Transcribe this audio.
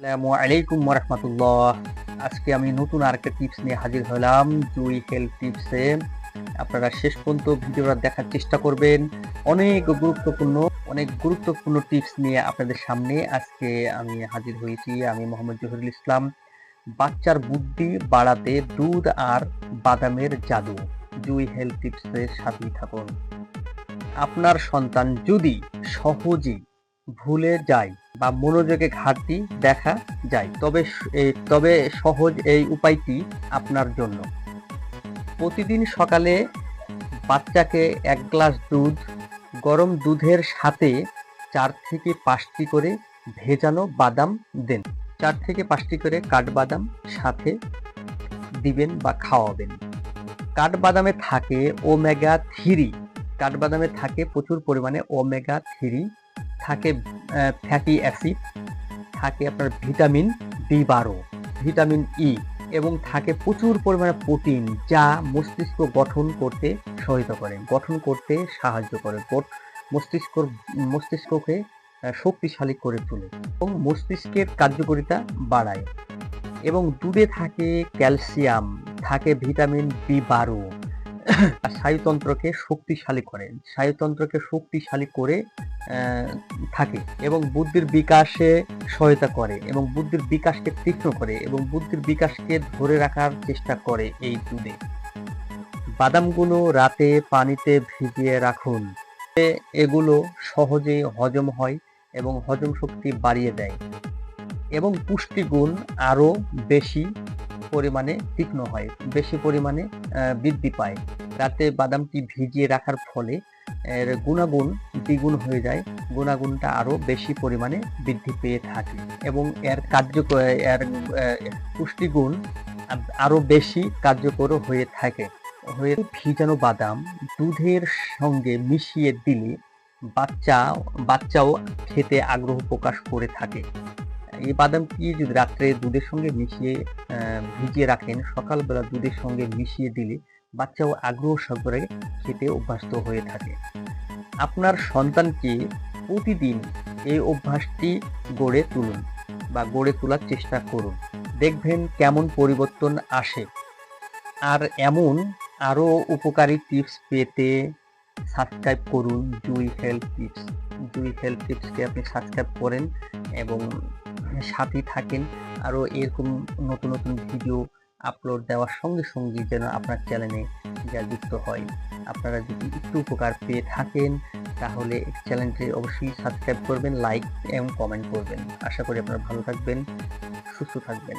আসসালামু আলাইকুম রহমতুল্লাহ আজকে আমি নতুন আরেকটা টিপস নিয়ে হাজির হলাম, জুই হেলথ টিপসে আপনারা শেষ পর্যন্ত ভিডিওটা দেখার চেষ্টা করবেন। অনেক গুরুত্বপূর্ণ অনেক গুরুত্বপূর্ণ টিপস নিয়ে আপনাদের সামনে আজকে আমি হাজির হয়েছি। আমি মোহাম্মদ জহিরুল ইসলাম। বাচ্চার বুদ্ধি বাড়াতে দুধ আর বাদামের জাদু। জুই হেলথ টিপসের সাথেই থাকুন। আপনার সন্তান যদি সহজেই ভুলে যায় বা মনোযোগে ঘাটতি দেখা যায়, তবে তবে সহজ এই উপায়টি আপনার জন্য। প্রতিদিন সকালে বাচ্চাকে এক গ্লাস দুধ, গরম দুধের সাথে চার থেকে পাঁচটি করে ভেজানো বাদাম দেন। চার থেকে পাঁচটি করে কাঠবাদাম সাথে দিবেন বা খাওয়াবেন। কাঠবাদামে থাকে ওমেগা থ্রি। কাঠবাদামে থাকে প্রচুর পরিমাণে ওমেগা থ্রি থাকে ফ্যাটি অ্যাসিড থাকে আপনার ভিটামিন বি বারো ভিটামিন ই এবং থাকে প্রচুর পরিমাণে প্রোটিন যা মস্তিষ্ক গঠন করতে সহায়তা করে, গঠন করতে সাহায্য করে মস্তিষ্ক, মস্তিষ্ককে শক্তিশালী করে তোলে এবং মস্তিষ্কের কার্যকারিতা বাড়ায় এবং দুধে থাকে ক্যালসিয়াম থাকে ভিটামিন বি বারো স্নায়ুতন্ত্রকে শক্তিশালী করে। স্নায়ুতন্ত্রকে শক্তিশালী করে থাকে এবং বুদ্ধির বিকাশে সহায়তা করে এবং বুদ্ধির বিকাশকে তীক্ষ্ণ করে এবং বুদ্ধির বিকাশকে ধরে রাখার চেষ্টা করে এই দুধে। বাদামগুলো রাতে পানিতে ভিজিয়ে রাখুন। এগুলো সহজেই হজম হয় এবং হজম শক্তি বাড়িয়ে দেয় এবং পুষ্টিগুণ আরও বেশি পরিমাণে তীক্ষ্ণ হয়, বেশি পরিমাণে বৃদ্ধি পায়। রাতে বাদামটি ভিজিয়ে রাখার ফলে, এর গুণাগুণ দ্বিগুণ হয়ে যায়, গুণাগুণটা আরও বেশি পরিমাণে বৃদ্ধি পেয়ে থাকে এবং এর কার্যকর এর পুষ্টিগুণ আ- আরও বেশি কার্যকর হয়ে থাকে। হয়ে ভিজানো বাদাম দুধের সঙ্গে মিশিয়ে দিলে বাচ্চা, বাচ্চাও খেতে আগ্রহ প্রকাশ করে থাকে। এই বাদামটি যদি রাত্রে দুধের সঙ্গে মিশিয়ে ভিজিয়ে রাখেন, সকালবেলা দুধের সঙ্গে মিশিয়ে দিলে বাচ্চাও আগ্রহ সহকারে খেতে অভ্যস্ত হয়ে থাকে। আপনার সন্তানকে প্রতিদিন এই অভ্যাসটি গড়ে তুলুন বা গড়ে তোলার চেষ্টা করুন। দেখবেন কেমন পরিবর্তন আসে। আর এমন আরও উপকারী টিপস পেতে সাবস্ক্রাইব করুন Jui health tips. Jui health টিপসকে আপনি সাবস্ক্রাইব করেন এবং সাথেই থাকেন। আরও এরকম নতুন নতুন ভিডিও আপলোড দেওয়ার সঙ্গে সঙ্গে যেন আপনার চ্যানেলে যা যুক্ত হয়, আপনারা যদি একটু উপকার পেয়ে থাকেন, তাহলে চ্যানেলটি অবশ্যই সাবস্ক্রাইব করবেন লাইক এবং কমেন্ট করবেন। আশা করি আপনারা ভালো থাকবেন, সুস্থ থাকবেন।